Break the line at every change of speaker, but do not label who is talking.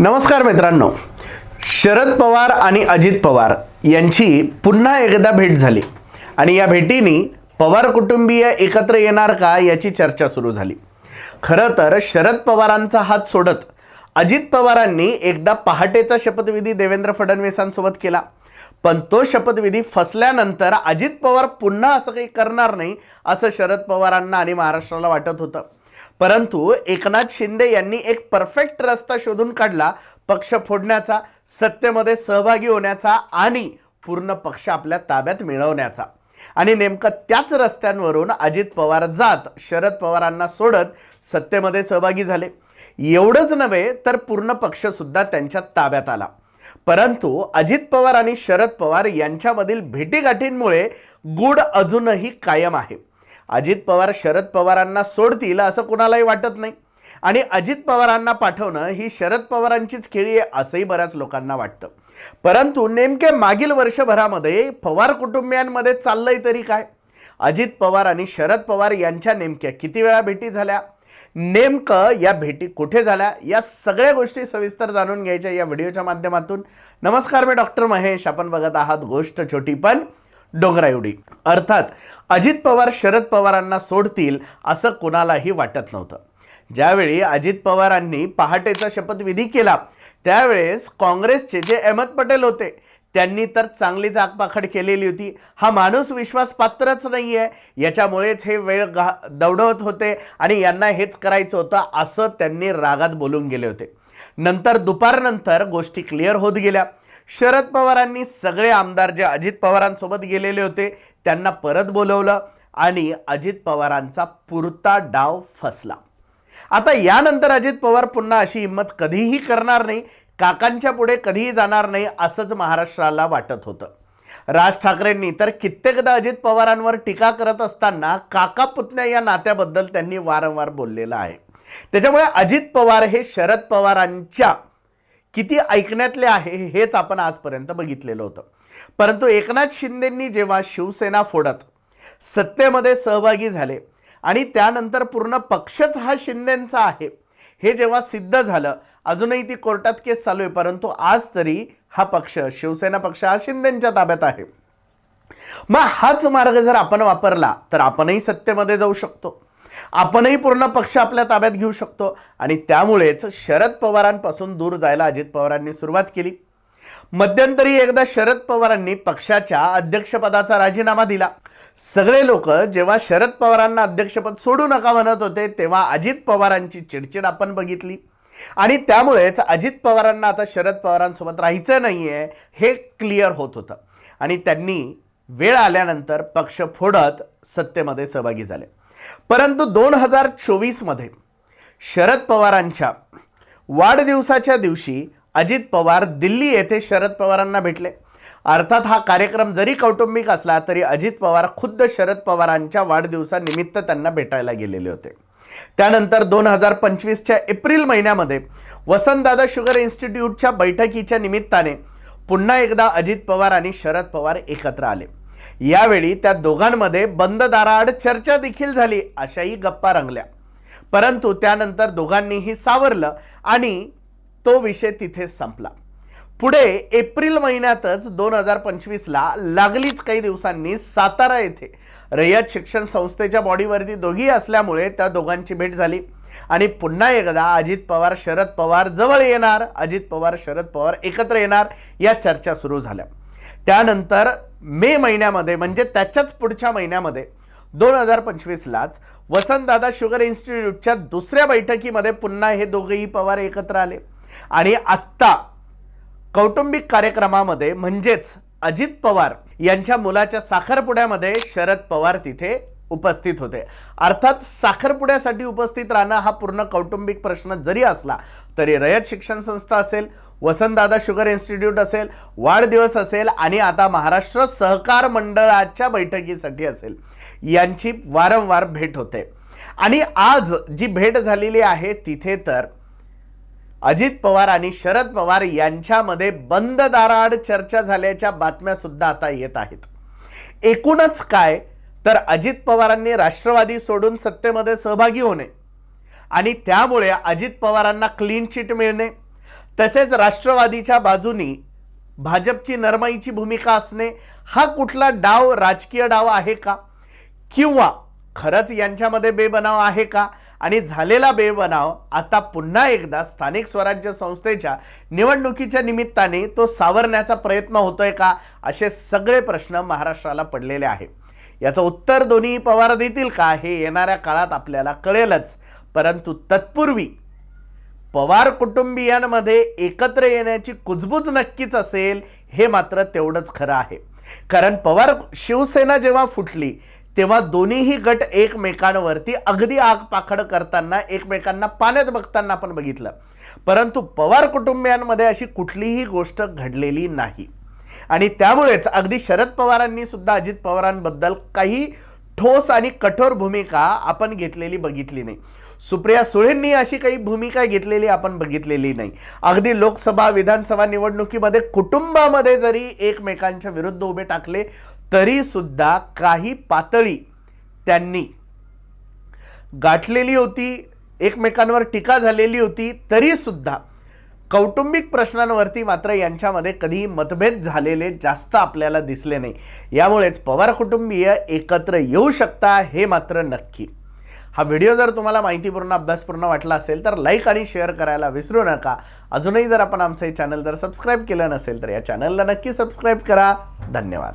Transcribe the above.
नमस्कार मित्रांनो. शरद पवार आणि अजित पवार यांची पुन्हा एकदा भेट झाली. आणि या भेटीने पवार कुटुंबीय एकत्र येणार का याची चर्चा सुरू झाली. खरं तर शरद पवारांचा हात सोडत अजित पवारांनी एकदा पहाटेचा शपथविधी देवेंद्र फडणवीसांसोबत केला. पण तो शपथविधी फसल्यानंतर अजित पवार पुन्हा असं काही करणार नाही असं शरद पवारांना आणि महाराष्ट्राला वाटत होतं. परंतु एकनाथ शिंदे यांनी एक परफेक्ट रस्ता शोधून काढला पक्ष फोडण्याचा सत्तेमध्ये सहभागी होण्याचा आणि पूर्ण पक्ष आपल्या ताब्यात मिळवण्याचा. आणि नेमकं त्याच रस्त्यांवरून अजित पवार जात शरद पवारांना सोडत सत्तेमध्ये सहभागी झाले. एवढंच नव्हे तर पूर्ण पक्षसुद्धा त्यांच्या ताब्यात आला. परंतु अजित पवार आणि शरद पवार यांच्यामधील भेटीगाठींमुळे गुढ अजूनही कायम आहे. अजित पवार शरद पवारांना सोडतील असं कुणालाही वाटत नाही. आणि अजित पवारांना पाठवणं ही शरद पवारांचीच खेळी आहे असंही बऱ्याच लोकांना वाटतं. परंतु नेमके मागील वर्षभरामध्ये पवार कुटुंबियांमध्ये चाललंय तरी काय? अजित पवार आणि शरद पवार यांच्या नेमक्या किती वेळा भेटी झाल्या? नेमकं या भेटी कुठे झाल्या? या सगळ्या गोष्टी सविस्तर जाणून घ्यायच्या या व्हिडिओच्या माध्यमातून. नमस्कार मी डॉक्टर महेश. आपण बघत आहात गोष्ट छोटी पण डोंगराएवढी अर्थात अजित पवार शरद पवारांना सोडतील असं कुणालाही वाटत नव्हतं. ज्यावेळी अजित पवारांनी पहाटेचा शपथविधी केला त्यावेळेस काँग्रेसचे जे अहमद पटेल होते त्यांनी तर चांगलीच आगपाखड केलेली होती. हा माणूस विश्वास पात्रच नाही आहे याच्यामुळेच हे वेळ गा दौडवत होते आणि यांना हेच करायचं होतं असं त्यांनी रागात बोलून गेले होते. नंतर दुपारनंतर गोष्टी क्लिअर होत गेल्या. शरद पवारांनी सगळे आमदार जे अजित पवारांसोबत गेलेले होते त्यांना परत बोलवलं आणि अजित पवारांचा पुरता डाव फसला. आता यानंतर अजित पवार पुन्हा अशी हिंमत कधीही करणार नाही काकांच्या पुढे कधीही जाणार नाही असंच महाराष्ट्राला वाटत होतं. राज ठाकरेंनी तर कित्येकदा अजित पवारांवर टीका करत असताना काका पुतण्या या नात्याबद्दल त्यांनी वारंवार बोललेलं आहे. त्याच्यामुळे अजित पवार हे शरद पवारांच्या किती ऐकण्यातले आहे हेच आपण आजपर्यंत बघितलेलं होतं. परंतु एकनाथ शिंदेंनी जेव्हा शिवसेना फोडत सत्तेमध्ये सहभागी झाले आणि त्यानंतर पूर्ण पक्षच हा शिंदेंचा आहे हे जेव्हा सिद्ध झालं अजूनही ती कोर्टात केस चालू आहे परंतु आज तरी हा पक्ष शिवसेना पक्ष हा शिंदेंच्या ताब्यात आहे. मग हाच मार्ग जर आपण वापरला तर आपणही सत्तेमध्ये जाऊ शकतो. आपणही पूर्ण पक्ष आपल्या ताब्यात घेऊ शकतो. आणि त्यामुळेच शरद पवारांपासून दूर जायला अजित पवारांनी सुरुवात केली. मध्यंतरी एकदा शरद पवारांनी पक्षाच्या अध्यक्षपदाचा राजीनामा दिला. सगळे लोक जेव्हा शरद पवारांना अध्यक्षपद सोडू नका म्हणत होते तेव्हा अजित पवारांची चिडचिड आपण बघितली. आणि त्यामुळेच अजित पवारांना आता शरद पवारांसोबत राहायचं नाही आहे हे क्लिअर होत होतं. आणि त्यांनी वेळ आल्यानंतर पक्ष फोडत सत्तेमध्ये सहभागी झाले. परंतु दोन हजार चोवीसमध्ये शरद पवारांच्या वाढदिवसाच्या दिवशी अजित पवार दिल्ली येथे शरद पवारांना भेटले. अर्थात हा कार्यक्रम जरी कौटुंबिक असला तरी अजित पवार खुद्द शरद पवारांच्या वाढदिवसानिमित्त त्यांना भेटायला गेलेले होते. त्यानंतर दोन हजार पंचवीसच्या एप्रिल महिन्यामध्ये वसंतदादा शुगर इन्स्टिट्यूटच्या बैठकीच्या निमित्ताने पुन्हा एकदा अजित पवार आणि शरद पवार एकत्र आले. यावेळी त्या दोघांमध्ये बंद दाराआड चर्चा देखील झाली अशाही गप्पा रंगल्या. परंतु त्यानंतर दोघांनीही सावरलं आणि तो विषय तिथेच संपला. पुढे एप्रिल महिन्यातच दोन हजार पंचवीसला लागलीच काही दिवसांनी सातारा येथे. रयत शिक्षण संस्थेच्या बॉडीवरती दोघी असल्यामुळे त्या दोघांची भेट झाली. आणि पुन्हा एकदा अजित पवार शरद पवार जवळ येणार अजित पवार शरद पवार एकत्र येणार या चर्चा सुरू झाल्या. त्यानंतर मे महिन्यामध्ये म्हणजे त्याच्याच पुढच्या महिन्यामध्ये दोन हजार पंचवीसलाच वसंतदादा शुगर इन्स्टिट्यूटच्या दुसऱ्या बैठकीमध्ये पुन्हा हे दोघेही पवार एकत्र आले. आणि आत्ता कौटुंबिक कार्यक्रमामध्ये म्हणजेच अजित पवार यांच्या मुलाच्या साखरपुड्यामध्ये शरद पवार तिथे उपस्थित होते. अर्थात साखरपुड्यासाठी उपस्थित राहणं हा पूर्ण कौटुंबिक प्रश्न जरी असला तरी रयत शिक्षण संस्था असेल वसंतदादा शुगर इन्स्टिट्यूट असेल वाढदिवस असेल आणि आता महाराष्ट्र सहकार मंडळाच्या बैठकीसाठी असेल. यांची वारंवार भेट होते. आणि आज जी भेट झालेली आहे तिथे तर अजित पवार आणि शरद पवार यांच्यामध्ये बंद दाराआड चर्चा झाल्याच्या बातम्या सुद्धा आता येत आहेत. एकूणच काय तर अजित पवारांनी राष्ट्रवादी सोडून सत्तेमध्ये सहभागी होणे आणि त्यामुळे अजित पवारांना क्लीन चिट मिळणे तसेच राष्ट्रवादीच्या बाजूनी भाजपची नरमाईची भूमिका असणे हा कुठला डाव राजकीय डाव आहे का? किंवा खरंच यांच्यामध्ये बेबनाव आहे का? आणि झालेला बेबनाव आता पुन्हा एकदा स्थानिक स्वराज्य संस्थेच्या निवडणुकीच्या निमित्ताने तो सावरण्याचा प्रयत्न होतोय का? असे सगळे प्रश्न महाराष्ट्राला पडलेले आहे याचं उत्तर दोन्ही पवार देतील का? हे येणाऱ्या काळात आपल्याला कळेलच. परंतु तत्पूर्वी पवार कुटुंबियांमध्ये एकत्र येण्याची कुजबूज नक्कीच असेल हे मात्र तेवढंच खरं आहे. कारण पवार शिवसेना जेव्हा फुटली तेव्हा दोन्हीही गट एकमेकांवरती अगदी आग पाखड करताना एकमेकांना पाण्यात बघताना आपण बघितलं. परंतु पवार कुटुंबियांमध्ये अशी कुठलीही गोष्ट घडलेली नाही. आणि त्यामुळेच अगदी शरद पवारांनी सुद्धा अजित पवारांबद्दल काही ठोस आणि कठोर भूमिका आपण घेतलेली बघितली नाही. सुप्रिया सुळेंनी अशी काही भूमिका घेतलेली आपण बघितलेली नाही. अगदी लोकसभा विधानसभा निवडणुकीमध्ये कुटुंबामध्ये जरी एकमेकांच्या विरुद्ध उभे टाकले तरीसुद्धा काही पातळी त्यांनी गाठलेली होती एकमेकांवर टीका झालेली होती तरीसुद्धा कौटुंबिक प्रश्नांवरती मात्र यांच्यामध्ये कधीही मतभेद झालेले जास्त आपल्याला दिसले नाही. यामुळेच पवार कुटुंबीय एकत्र येऊ शकता हे मात्र नक्की. हा व्हिडिओ जर तुम्हाला माहितीपूर्ण अभ्यासपूर्ण वाटला असेल तर लाईक आणि शेअर करायला विसरू नका. अजूनही जर आपण आमचं हे चॅनल जर सबस्क्राईब केलं नसेल तर या चॅनलला नक्की सबस्क्राईब करा. धन्यवाद.